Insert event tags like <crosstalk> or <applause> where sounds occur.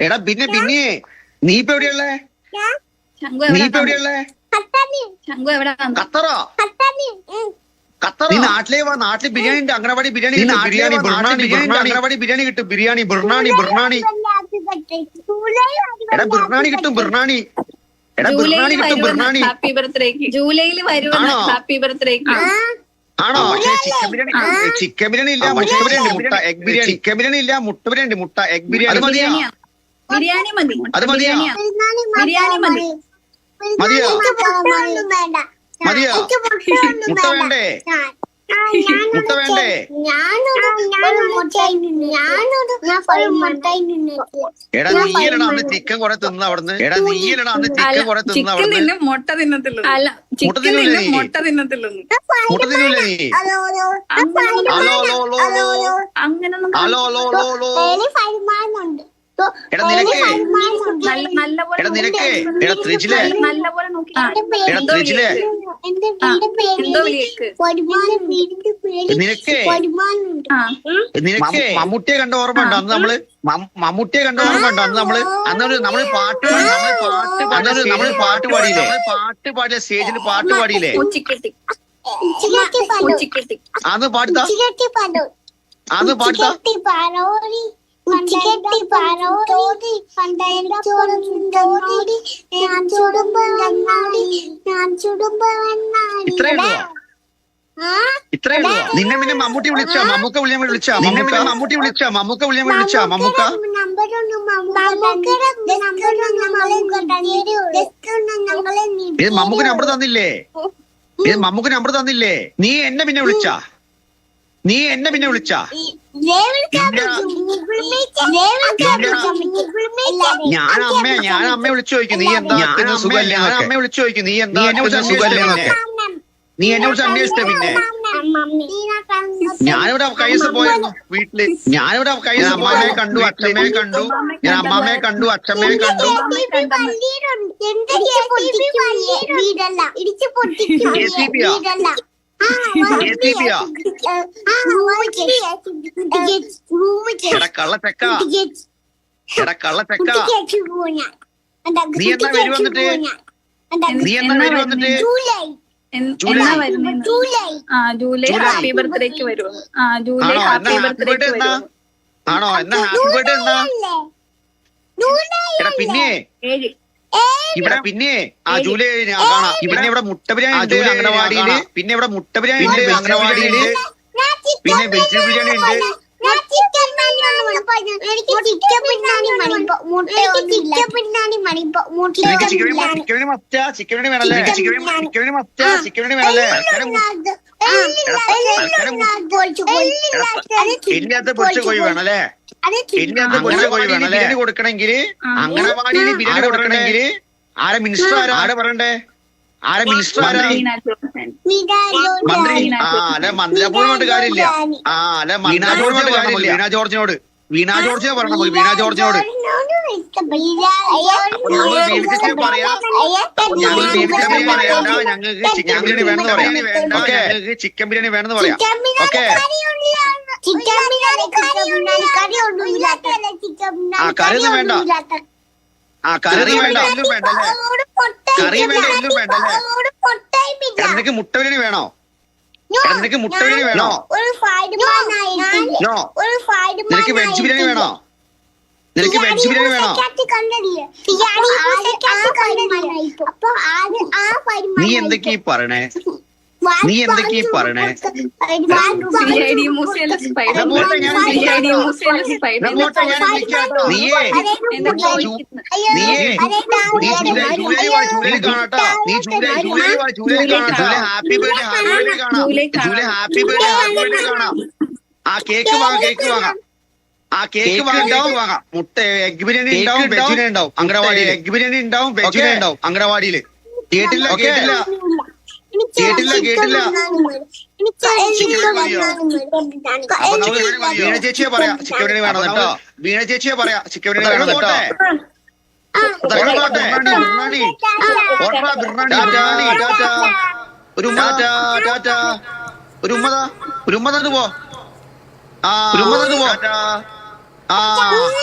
എടാ പിന്നെ പിന്നെ നീ ഇപ്പൊ എവിടെയുള്ളേ നീ ഇപ്പൊ എവിടെയുള്ളേ ഖത്തറോ? ഖത്തറ? നീ നാട്ടിലേ വാ നാട്ടിൽ ബിരിയാണി ഉണ്ട് അംഗനവാടി ബിരിയാണി. ബിരിയാണി ബിരിയാണി ബിരിയാണി അംഗനവാടി ബിരിയാണി കിട്ടും ബിരിയാണി ബിർണാണി ബിർണാണി എടാ ബിർണാണി കിട്ടും ബിർണാണി എടാ ബിർണാണി കിട്ടും ബിർണാണി ഹാപ്പി ബർത്ത്ഡേക്ക്. ജൂലൈയിൽ വരുമെന്ന് ഹാപ്പി ബർത്ത്ഡേക്ക്. ആണോ? ചിക്കൻ ബിരിയാണി ചിക്കൻ ബിരിയാണി ഇല്ല മുട്ട ബിരിയാണി മുട്ട എഗ് ബിരിയാണി ചിക്കൻ ബിരിയാണി ഇല്ല മുട്ട ബിരിയാണി മുട്ട എഗ് ബിരിയാണി ബിരിയാണി മതി. അത് മതിയാ? ബിരിയാണിയാ. ബിരിയാണി മതി. മതിയോ? മതിയോ? മുട്ട വേണ്ടേ? <laughs> മുട്ട. എടാ നീയലടാ അന്ന് ചിക്കൻ കുറെ തിന്ന അവിടുന്ന്. എടാ നീയലടാ അന്ന് ചിക്കൻ കൊറേ തിന്ന ചിക്കൻ തിന്നും മുട്ട തിന്നത്തില്ല അല്ല ചിക്കൻ തിന്നും? മുട്ട തിന്നത്തില്ല മുട്ട നീ. അങ്ങനെ hello hello. Hello hello, hello നിനക്ക് മമ്മൂട്ടിയെ കണ്ട ഓർമ്മ ഉണ്ടോ? അന്ന് നമ്മൾ മമ്മൂട്ടിയെ കണ്ട ഓർമ്മ ഉണ്ടോ? അന്ന് നമ്മൾ അന്ന് ഒരു- നമ്മൾ പാട്ട് പാടി- പാട്ട് അന്ന് നമ്മൾ പാട്ട് പാടിയില്ലേ? പാട്ട് പാടിയ സ്റ്റേജിൽ പാട്ട് പാടിയില്ലേ? അന്ന് പാടുത്താ? അന്ന് പാടുത്താ? ഉച്ചിക്കട്ടി. പണ്ടയുടെ ചോറുണ്ടോടി. ഞാൻ ചുടുമ്പോ വന്നാടി. ഞാൻ ചുടുമ്പോ വന്നാടി. നിന്നെ പിന്നെ മമ്മൂട്ടി വിളിച്ച? മമ്മൂക്ക വിളിയാൻ വിളിച്ച? നിന്നെ പിന്നെ മമ്മൂട്ടി വിളിച്ച? മമ്മൂക്ക വിളിയാൻ വിളിച്ച? മമ്മൂക്ക? ഇത് മമ്മൂക്ക് നമ്പർ തന്നില്ലേ? ഇത് മമ്മൂക്ക് നമ്പർ തന്നില്ലേ? നീ എന്നെ പിന്നെ വിളിച്ചാ? നീ എന്നെ പിന്നെ വിളിച്ചാ? ഞാൻ അമ്മ ഞാൻ അമ്മ വിളിച്ചു? ചോദിക്കും. നീ എന്താ സുഖല്ല അമ്മ ഞാൻ വിളിച്ചു ചോദിക്കും. നീ എന്താ എന്നെ വിളിച്ച് സുഖല്ലേ എന്നൊക്കെ. നീ എന്നെ വിളിച്ച അന്വേഷിച്ച പിന്നെ? ഞാനിവിടെ കൈസ് പോയിരുന്നു വീട്ടിൽ ഞാനിവിടെ കൈസ് അമ്മാമ്മയെ കണ്ടു അച്ഛമ്മയെ കണ്ടു. ഞാൻ അമ്മാമ്മയെ കണ്ടു അച്ഛമ്മയെ കണ്ടു. ഇടിച്ച് സി JCB <laughs> എടാ കള്ളച്ചക്ക എടാ കള്ള ചെക്ക നീ എന്നാ വരും വന്നിട്ട്? നീ എന്നാ വരും വന്നിട്ട് ജൂലൈ. ആ ജൂലൈ. ഹാപ്പി ബർത്ത്ഡേക്ക് വരുമോ ആ ജൂലൈ ആണോ? എന്നാ ഹാപ്പി ബർത്ത്ഡേക്ക് ബർത്ത്ഡേ എന്നാ? വരുമോ ആണോ? എന്നാ ഹാപ്പി ബർത്ത്ഡേ എന്നാ? എടാ പിന്നെ? ഇവിടെ പിന്നെ ആ ജൂലൈ ഇവിടെ കാണാം. പിന്നെ ഇവിടെ മുട്ട ബിരിയാണി ഉണ്ട് അംഗനവാടിയിൽ. പിന്നെ ഇവിടെ മുട്ട ബിരിയാണി ഉണ്ട് അംഗനവാടിയിൽ. പിന്നെ വെജിറ്റബിൾ ബിരിയാണി ഉണ്ട്. എനിക്ക് ചിക്കൻ പിന്നാണി മണിപ്പോ മുട്ട ചിക്കൻ പിന്നാണി മണിപ്പോ മുട്ട നിനക്ക് ചിക്കൻ ബിരിയാണി ചിക്കൻ ബിരിയാണി മസ്റ്റാ ചിക്കൻ ബിരിയാണി വേണല്ലേ? ചിക്കൻ വേണല്ലേ പൊരിച്ച കോഴി വേണല്ലേ? ബിരിയാണി കൊടുക്കണമെങ്കിൽ അംഗനവാടിയിൽ ബിരിയാണി കൊടുക്കണമെങ്കിൽ ആരെ മിനിസ്റ്റർ ആരാ ആരെ പറയണ്ടേ ആരെ മിനിസ്റ്റർ ആരാ. മന്ത്രി ആ അല്ലെ മന്ത്രി കാര്യമില്ല ആ അല്ലെ ജോർജിനോട് കാര്യമില്ല വീണ ജോർജിനോട് വീണ ജോർജിനെ പറഞ്ഞു വീണ ജോർജിനോട് ഞങ്ങൾ പറയാ ഞങ്ങൾക്ക് ചിക്കൻ ബിരിയാണി വേണമെന്ന് പറയാം ഞങ്ങൾക്ക് ചിക്കൻ ബിരിയാണി വേണമെന്ന് പറയാം ഓക്കെ കറിയൊന്നും വേണ്ട. ആ കറി വേണ്ട. കറി വേണ്ട. വേണ്ട മുട്ട ബിരിയാണി വേണോ? എടാ, നിനക്ക് മുട്ട ബിരിയാണി വേണോ? വെജ് ബിരിയാണി വേണോ? നിനക്ക് വെജ് ബിരിയാണി വേണോ? നീ എന്തൊക്കെയാ പറയണേ? നീ എന്തൊക്കെയാ പറയണേ? നീയേ നീയേ നീ ജൂലൈ ജൂലൈ കാണാട്ടാ നീ ജൂലൈ ജൂലൈ ജൂലൈ കാണാം July happy birthday happy birthday കാണാം July happy birthday happy birthday കാണാം ആ കേക്ക് വാങ്ങാം കേക്ക് വാങ്ങാം ആ കേക്ക് വാങ്ങാം വാങ്ങാം മുട്ട എഗ് ബിരിയാണി ഉണ്ടാവും വെജ് ബിരിയാണി ഉണ്ടാവും അങ്കണവാടി എഗ് ബിരിയാണി ഉണ്ടാവും വെജ് ബിരിയാണി ഉണ്ടാവും അങ്കണവാടിയിൽ കേട്ടില്ല കേട്ടില്ല കേട്ടില്ല, കേട്ടില്ല. വീണ ചേച്ചിയെ പറയാ. ചിക്കൻ ബിരിയാണി വേണം കേട്ടോ. വീണ ചേച്ചിയെ പറയാ. ചിക്കൻ ബിരിയാണി വേണം കേട്ടോ. ഒരു ഉമ്മ ടാറ്റാ. ഒരു ഉമ്മതാ ഒരു ഉമ്മ തന്നു പോ. ആ. ഒരു ഉമ്മ തന്നു പോ ആ.